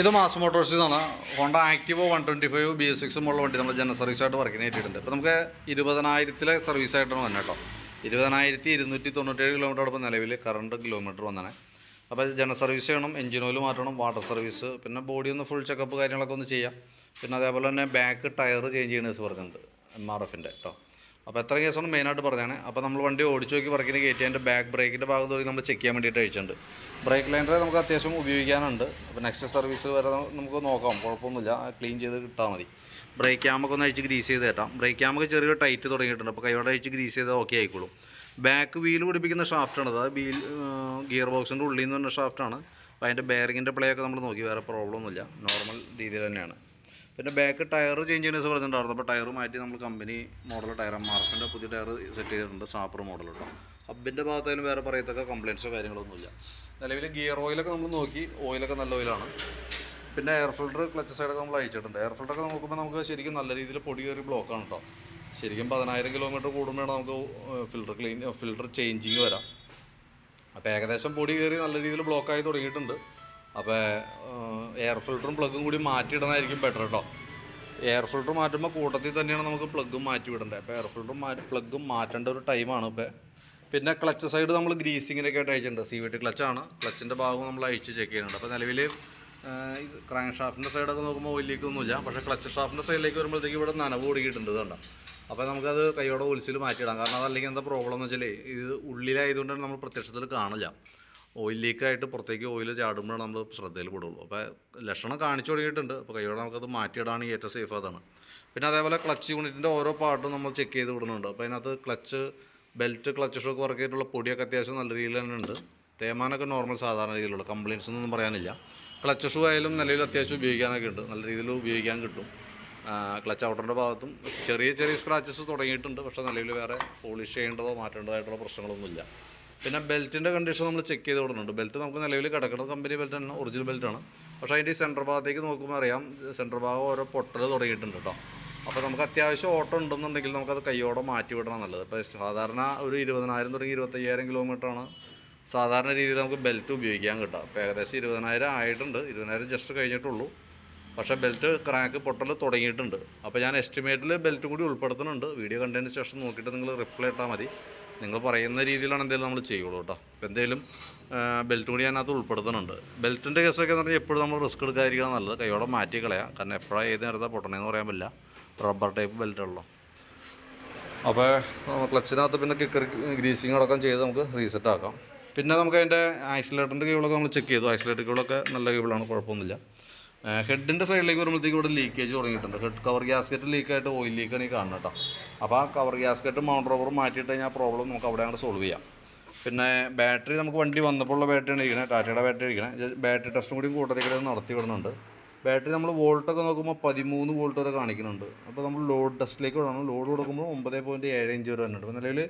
ഇത് മാസ് മോട്ടോഴ്സിൽ നിന്നാണ് Honda ആക്റ്റീവോ one twenty five B S six ഉള്ള വണ്ടി നമ്മൾ ജന സർവീസായിട്ട് വർക്കിന് ഏറ്റിട്ടുണ്ട് അപ്പോൾ നമുക്ക് ഇരുപതിനായിരത്തിലെ സർവീസായിട്ടാണ് വന്നത് കേട്ടോ. ഇരുപതിനായിരത്തി ഇരുന്നൂറ്റി തൊണ്ണൂറ്റേഴ് കിലോമീറ്റർ ഇപ്പോൾ നിലവിൽ കറണ്ട് കിലോമീറ്റർ വന്നേ അപ്പോൾ ജനറൽ സർവീസ് ചെയ്യണം എഞ്ചിൻ ഓയിൽ മാറ്റണം വാട്ടർ സർവീസ് പിന്നെ ബോഡി ഒന്ന് ഫുൾ ചെക്കപ്പ് കാര്യങ്ങളൊക്കെ ഒന്ന് ചെയ്യാം. പിന്നെ അതേപോലെ തന്നെ ബാക്ക് ടയർ ചേഞ്ച് ചെയ്യണമെന്ന് പറഞ്ഞിട്ടുണ്ട് എം ആർ എഫിന്റെ കേട്ടോ. അപ്പോൾ എത്ര കേസാണ് മെയിനായിട്ട് പറഞ്ഞാണ് അപ്പോൾ നമ്മൾ വണ്ടി ഓടിച്ചു നോക്കി വർക്കിന് കയറ്റി അതിന്റെ ബാക്ക് ബ്രേക്കിന്റെ ഭാഗം തോന്നി നമ്മൾ ചെക്ക് ചെയ്യാൻ വേണ്ടിയിട്ട് അയച്ചിട്ടുണ്ട്. ബ്രേക്ക് ലൈനറെ നമുക്ക് അത്യാവശ്യം ഉപയോഗിക്കാനുണ്ട്. അപ്പോൾ നെക്സ്റ്റ് സർവീസ് വരെ നമുക്ക് നോക്കാം. കുഴപ്പമൊന്നുമില്ല. ക്ലീൻ ചെയ്ത് കിട്ടാൽ മതി. ബ്രേക്ക് ക്യാമൊക്കെ ഒന്ന് അഴിച്ച് ഗ്രീസ് ചെയ്ത് കേട്ടാം ബ്രേക്ക് ക്യാമൊക്കെ ചെറിയ ടൈറ്റ് തുടങ്ങിയിട്ടുണ്ട്. അപ്പോൾ കൈയോടെ അഴിച്ച് ഗ്രീസ് ചെയ്താൽ ഓക്കെ ആയിക്കോളും. ബാക്ക് വീൽ പിടിപ്പിക്കുന്ന ഷാഫ്റ്റാണ് അത് വീൽ ഗിയർ ബോക്സിന്റെ ഉള്ളിൽ നിന്ന് പറഞ്ഞ ഷാഫ്റ്റാണ് അപ്പോൾ അതിന്റെ ബെയറിങ്ങിന്റെ പ്ലേ ഒക്കെ നമ്മൾ നോക്കി. വേറെ പ്രോബ്ലം ഒന്നുമില്ല. നോർമൽ രീതിയിൽ തന്നെയാണ്. പിന്നെ ബാക്ക് ടയർ ചേഞ്ച് ചെയ്യുന്ന പറഞ്ഞിട്ടുണ്ടായിരുന്നു. അപ്പോൾ ടയർ മാറ്റി നമ്മൾ കമ്പനി മോഡൽ ടയർ മാർക്കിന്റെ പുതിയ ടയർ സെറ്റ് ചെയ്തിട്ടുണ്ട് സാപ്പർ മോഡൽ കേട്ടോ ഹബിന്റെ ഭാഗത്തായാലും വേറെ പറയത്തക്ക കംപ്ലയിൻസോ കാര്യങ്ങളൊന്നുമില്ല. നിലവിൽ ഗിയർ ഓയിലൊക്കെ നമ്മൾ നോക്കി ഓയിലൊക്കെ നല്ല ഓയിലാണ് പിന്നെ എയർ ഫിൽറ്റർ ക്ലച്ച് സൈഡൊക്കെ നമ്മൾ അയച്ചിട്ടുണ്ട്. എയർ ഫിൽറ്ററൊക്കെ നോക്കുമ്പോൾ നമുക്ക് ശരിക്കും നല്ല രീതിയിൽ പൊടി കയറി ബ്ലോക്കാണ് കേട്ടോ ശരിക്കും പതിനായിരം കിലോമീറ്റർ കൂടുമ്പോഴാണ് നമുക്ക് ഫിൽറ്റർ ക്ലീൻ ഫിൽറ്റർ ചേഞ്ചിങ് വരാം. അപ്പോൾ ഏകദേശം പൊടി കയറി നല്ല രീതിയിൽ ബ്ലോക്കായി തുടങ്ങിയിട്ടുണ്ട്. അപ്പോൾ എയർ ഫിൽറ്ററും പ്ലഗും കൂടി മാറ്റിയിടണമായിരിക്കും ബെറ്റർ കേട്ടോ എയർ ഫിൽറ്റർ മാറ്റുമ്പോൾ കൂട്ടത്തിൽ തന്നെയാണ് നമുക്ക് പ്ലഗും മാറ്റി വിടേണ്ടത് അപ്പോൾ എയർ ഫിൽറ്ററും മാറ്റി പ്ലഗും മാറ്റേണ്ട ഒരു ടൈമാണ് ഇപ്പോൾ പിന്നെ ക്ലച്ച് സൈഡ് നമ്മൾ ഗ്രീസിങ്ങിനൊക്കെ ആയിട്ട് അയച്ചിട്ടുണ്ട്. സി വി ടി ക്ലച്ചാണ് ക്ലച്ചിന്റെ ഭാഗം നമ്മൾ അഴിച്ച് ചെക്ക് ചെയ്യുന്നുണ്ട്. അപ്പോൾ നിലവിൽ ക്രാങ്ക് ഷാഫ്റ്റിന്റെ സൈഡൊക്കെ നോക്കുമ്പോൾ വലിയൊന്നുമില്ല പക്ഷേ ക്ലച്ച് ഷാഫ്റ്റിന്റെ സൈഡിലേക്ക് വരുമ്പോഴത്തേക്ക് ഇവിടെ നനവ് ഓടിയിട്ടുണ്ട് ഇതുണ്ട് അപ്പോൾ നമുക്കത് കൈയോടെ ഒലിച്ചിൽ മാറ്റിയിടാം. കാരണം അതല്ലെങ്കിൽ എന്താ പ്രോബ്ലം എന്ന് വെച്ചാൽ ഇത് ഉള്ളിലായതുകൊണ്ട് നമ്മൾ പ്രത്യക്ഷത്തിൽ കാണില്ല. ഓയിൽ ലീക്കായിട്ട് പുറത്തേക്ക് ഓയിൽ ചാടുമ്പോഴാണ് നമ്മൾ ശ്രദ്ധയിൽ പെടുള്ളൂ. അപ്പോൾ ലക്ഷണം കാണിച്ചു തുടങ്ങിയിട്ടുണ്ട്. അപ്പോൾ കൈയോടെ നമുക്കത് മാറ്റിയിടാണ് ഏറ്റവും സേഫ് അതാണ്. പിന്നെ അതേപോലെ ക്ലച്ച് യൂണിറ്റിന്റെ ഓരോ പാർട്ടും നമ്മൾ ചെക്ക് ചെയ്ത് വിടുന്നുണ്ട്. അപ്പോൾ അതിനകത്ത് clutch belt clutch shock work ചെയ്തിട്ടുള്ള പൊടിയൊക്കെ അത്യാവശ്യം നല്ല രീതിയിൽ തന്നെ ഉണ്ട്. തേമാനൊക്കെ നോർമൽ സാധാരണ രീതിയിലുള്ള കംപ്ലയിൻസ് ഒന്നും പറയാനില്ല. ക്ലച്ച് ഷൂ ആയാലും നിലയിൽ അത്യാവശ്യം ഉപയോഗിക്കാനൊക്കെ ഉണ്ട്. നല്ല രീതിയിൽ ഉപയോഗിക്കാൻ കിട്ടും. ക്ലച്ച് ഔട്ടറിന്റെ ഭാഗത്തും ചെറിയ ചെറിയ സ്ക്രാച്ചസ് തുടങ്ങിയിട്ടുണ്ട്. പക്ഷേ നിലവിൽ വേറെ പോളിഷ് ചെയ്യേണ്ടതോ മാറ്റേണ്ടതായിട്ടുള്ള പ്രശ്നങ്ങളൊന്നുമില്ല. പിന്നെ ബെൽറ്റിന്റെ കണ്ടീഷൻ നമ്മൾ ചെക്ക് ചെയ്ത് കൊടുക്കുന്നുണ്ട്. ബെൽറ്റ് നമുക്ക് നിലവിൽ കിടക്കുന്ന കമ്പനി ബെൽറ്റ് തന്നെ ഒറിജിനൽ ബെൽറ്റാണ് പക്ഷേ അതിന്റെ ഈ സെന്റർ ഭാഗത്തേക്ക് നോക്കുമ്പോൾ അറിയാം സെന്റർ ഭാഗം ഓരോ പൊട്ടൽ തുടങ്ങിയിട്ടുണ്ട് കേട്ടോ. അപ്പോൾ നമുക്ക് അത്യാവശ്യം ഓട്ടം ഉണ്ടെന്നുണ്ടെങ്കിൽ നമുക്കത് കൈയോടെ മാറ്റി വിടണം നല്ലത്. ഇപ്പോൾ സാധാരണ ഒരു ഇരുപതിനായിരം തുടങ്ങി ഇരുപത്തയ്യായിരം കിലോമീറ്ററാണ് സാധാരണ രീതിയിൽ നമുക്ക് ബെൽറ്റ് ഉപയോഗിക്കാൻ കിട്ടുക അപ്പോൾ ഏകദേശം ഇരുപതിനായിരം ആയിട്ടുണ്ട്. ഇരുപതിനായിരം ജസ്റ്റ് കഴിഞ്ഞിട്ടുള്ളൂ. പക്ഷേ ബെൽറ്റ് ക്രാക്ക് പൊട്ടൽ തുടങ്ങിയിട്ടുണ്ട്. അപ്പോൾ ഞാൻ എസ്റ്റിമേറ്റിൽ ബെൽറ്റ് കൂടി ഉൾപ്പെടുത്തുന്നുണ്ട്. വീഡിയോ കണ്ടതിന് ശേഷം നോക്കിയിട്ട് നിങ്ങൾ റിപ്ലൈ ഇട്ടാൽ മതി. നിങ്ങൾ പറയുന്ന രീതിയിലാണ് എന്തെങ്കിലും നമ്മൾ ചെയ്യുള്ളൂ കേട്ടോ. അപ്പോൾ എന്തെങ്കിലും ബെൽറ്റ് കൂടി അതിനകത്ത് ഉൾപ്പെടുത്തുന്നുണ്ട്. ബെൽറ്റിന്റെ കേസൊക്കെ എന്ന് പറഞ്ഞാൽ എപ്പോഴും നമ്മൾ റിസ്ക് എടുക്കാതിരിക്കണം നല്ലത്. കൈയോടെ മാറ്റി കളയാം. കാരണം എപ്പോഴാണ് ഏത് നേരത്തെ പൊട്ടണേന്ന് പറയാൻ പറ്റില്ല. റബ്ബർ ടൈപ്പ് ബെൽറ്റുള്ളൂ അപ്പോൾ ക്ലച്ചിനകത്ത് പിന്നെ കിക്കർ ഗ്രീസിങ് അടക്കം ചെയ്ത് നമുക്ക് റീസെറ്റ് ആക്കാം. പിന്നെ നമുക്ക് അതിന്റെ ഐസൊലേറ്ററിന്റെ കേബിളൊക്കെ നമ്മൾ ചെക്ക് ചെയ്തു. ഐസൊലേറ്റർ കേബിളൊക്കെ നല്ല കേബിളാണ് കുഴപ്പമൊന്നുമില്ല. ഹെഡിന്റെ സൈഡിലേക്ക് വരുമ്പോഴത്തേക്ക് ഇവിടെ ലീക്കേജ് തുടങ്ങിയിട്ടുണ്ട്. ഹെഡ് കവർ ഗ്യാസ്കറ്റ് ലീക്കായിട്ട് ഓയിൽ ലീക്കാണ് ഈ കാണുന്നത് കേട്ടോ. അപ്പോൾ ആ കവർ ഗ്യാസ്കറ്റ് മൗണ്ട് റബ്ബർ മാറ്റിയിട്ട് കഴിഞ്ഞാൽ പ്രോബ്ലം നമുക്ക് അവിടെ അങ്ങോട്ട് സോൾവ് ചെയ്യാം. പിന്നെ ബാറ്ററി നമുക്ക് വണ്ടി വന്നപ്പോഴുള്ള ബാറ്ററിയാണ് ഇരിക്കുന്നത് ടാറ്റയുടെ ബാറ്ററി ഇരിക്കുന്നത് ബാറ്ററി ടെസ്റ്റും കൂടി കൂട്ടത്തേക്ക് നടത്തി വിടുന്നുണ്ട്. ബാറ്ററി നമ്മൾ വോൾട്ടൊക്കെ നോക്കുമ്പോൾ പതിമൂന്ന് വോൾട്ട് വരെ കാണിക്കുന്നുണ്ട്. അപ്പോൾ നമ്മൾ ലോഡ് ടെസ്റ്റിലേക്ക് വിടണം. ലോഡ് കൊടുക്കുമ്പോൾ ഒമ്പത് പോയിന്റ് ഏഴ് ഇഞ്ച് വരെ അപ്പോൾ നിലവിൽ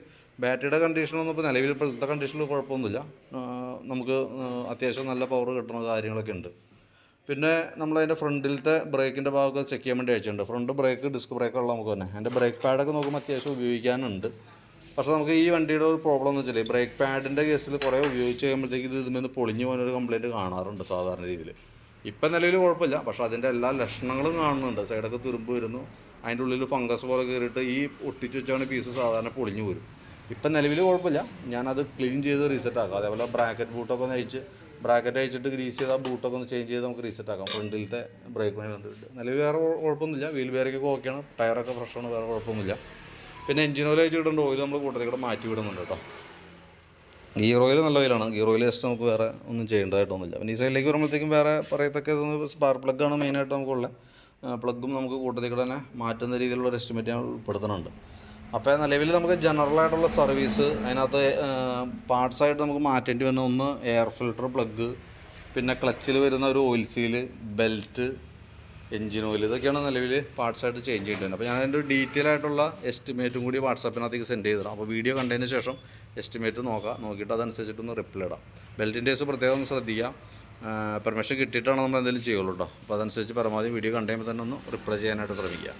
ബാറ്ററിയുടെ കണ്ടീഷനൊന്നും ഇപ്പോൾ നിലവിൽ ഇപ്പോഴത്തെ കണ്ടീഷനിൽ കുഴപ്പമൊന്നുമില്ല. ആ, നമുക്ക് ആ, അത്യാവശ്യം നല്ല പവർ കിട്ടുന്ന കാര്യങ്ങളൊക്കെ ഉണ്ട്. പിന്നെ നമ്മളതിന്റെ ഫ്രണ്ടിലത്തെ ബ്രേക്കിന്റെ ഭാഗമൊക്കെ ചെക്ക് ചെയ്യാൻ വേണ്ടി അയച്ചിട്ടുണ്ട്. ഫ്രണ്ട് ബ്രേക്ക് ഡിസ്ക് ബ്രേക്കുള്ള നമുക്ക് തന്നെ. അതിന്റെ ബ്രേക്ക് പാഡൊക്കെ നോക്കുമ്പോൾ അത്യാവശ്യം ഉപയോഗിക്കാനുണ്ട്. പക്ഷേ നമുക്ക് ഈ വണ്ടിയുടെ ഒരു പ്രോബ്ലം എന്ന് വെച്ചാൽ ബ്രേക്ക് പാഡിന്റെ കേസിൽ കുറേ ഉപയോഗിച്ച് കഴിയുമ്പോഴത്തേക്ക് ഇത് ഇതിൽ പൊളിഞ്ഞു പോകുന്നൊരു കംപ്ലയിന്റ് കാണാറുണ്ട് സാധാരണ രീതിയിൽ ഇപ്പം നിലവിൽ കുഴപ്പമില്ല. പക്ഷേ അതിന്റെ എല്ലാ ലക്ഷണങ്ങളും കാണുന്നുണ്ട്. സൈഡൊക്കെ തുരുമ്പ് വരുന്നു. അതിന്റെ ഉള്ളിൽ ഫംഗസ് പോലെ കയറിയിട്ട് ഈ ഒട്ടിച്ച് വെച്ചാണ് പീസ് സാധാരണ പൊളിഞ്ഞു വരും ഇപ്പം നിലവിൽ കുഴപ്പമില്ല. ഞാനത് ക്ലീൻ ചെയ്ത് റീസെറ്റ് ആക്കാം. അതേപോലെ ബ്രാക്കറ്റ് ബൂട്ടൊക്കെ ഒന്ന് അയച്ച് ബ്രാക്കറ്റ് അയച്ചിട്ട് ഗ്രീസ് ചെയ്ത് ആ ബൂട്ടൊക്കെ ഒന്ന് ചേഞ്ച് ചെയ്ത് നമുക്ക് റീസെറ്റ് ആക്കാം. ഫ്രണ്ടിലത്തെ ബ്രേക്ക് പണി കണ്ടിട്ട് നിലവിൽ വേറെ കുഴ- കുഴപ്പമൊന്നുമില്ല. വീൽ ബെയറൊക്കെ ഓക്കെയാണ് ടയറൊക്കെ ഫ്രഷാണ് വേറെ കുഴപ്പമൊന്നുമില്ല. പിന്നെ എഞ്ചിൻ ഓയിൽ അയച്ചിട്ടുണ്ട്. ഓയിൽ നമ്മൾ കൂട്ടത്തിൽ കൂടെ മാറ്റി വിടുന്നുണ്ട് കേട്ടോ. ഗിയർ ഓയിൽ നല്ല ഓയിലാണ് ഗിയർ ഓയിൽ ജസ്റ്റ് നമുക്ക് വേറെ ഒന്നും ചെയ്യേണ്ടതായിട്ടൊന്നുമില്ല. പിന്നെ ഈ സൈഡിലേക്ക് വരുമ്പോഴത്തേക്കും വേറെ പറയത്തക്ക സ്പാർക്ക് പ്ലഗ്ഗാണ് മെയിനായിട്ട് നമുക്കുള്ളത്. പ്ലഗും നമുക്ക് കൂട്ടത്തിൽ കൂടെ തന്നെ മാറ്റുന്ന രീതിയിലുള്ള ഒരു എസ്റ്റിമേറ്റ് ഞാൻ ഉൾപ്പെടുത്തുന്നുണ്ട്. അപ്പോൾ നിലവിൽ നമുക്ക് ജനറൽ ആയിട്ടുള്ള സർവീസ് അതിനകത്ത് പാർട്സായിട്ട് നമുക്ക് മാറ്റേണ്ടി വരുന്ന ഒന്ന് എയർ ഫിൽട്ടർ പ്ലഗ് പിന്നെ ക്ലച്ചിൽ വരുന്ന ഒരു oil seal belt engine oil ഇതൊക്കെയാണ് നിലവിൽ പാർട്സായിട്ട് ചേഞ്ച് ചെയ്യേണ്ടി വരുന്നത്. അപ്പോൾ ഞാൻ അതിന്റെ ഡീറ്റെയിൽ ആയിട്ടുള്ള എസ്റ്റിമേറ്റും കൂടി വാട്സാപ്പിനകത്തേക്ക് സെൻഡ് ചെയ്തിടാം. അപ്പോൾ വീഡിയോ കണ്ടതിന് ശേഷം എസ്റ്റിമേറ്റ് നോക്കാം. നോക്കിയിട്ട് അതനുസരിച്ചിട്ടൊന്ന് റിപ്ലൈ ഇടാം. ബെൽറ്റിന്റെ കേസ് പ്രത്യേകം ഒന്ന് ശ്രദ്ധിക്കാം. പെർമിഷൻ കിട്ടിയിട്ടാണ് നമ്മൾ എന്തെങ്കിലും ചെയ്യുള്ളൂ കേട്ടോ അപ്പോൾ അതനുസരിച്ച് പരമാവധി വീഡിയോ കണ്ടു കഴിയുമ്പോൾ തന്നെ ഒന്ന് റിപ്ലൈ ചെയ്യാനായിട്ട് ശ്രമിക്കുക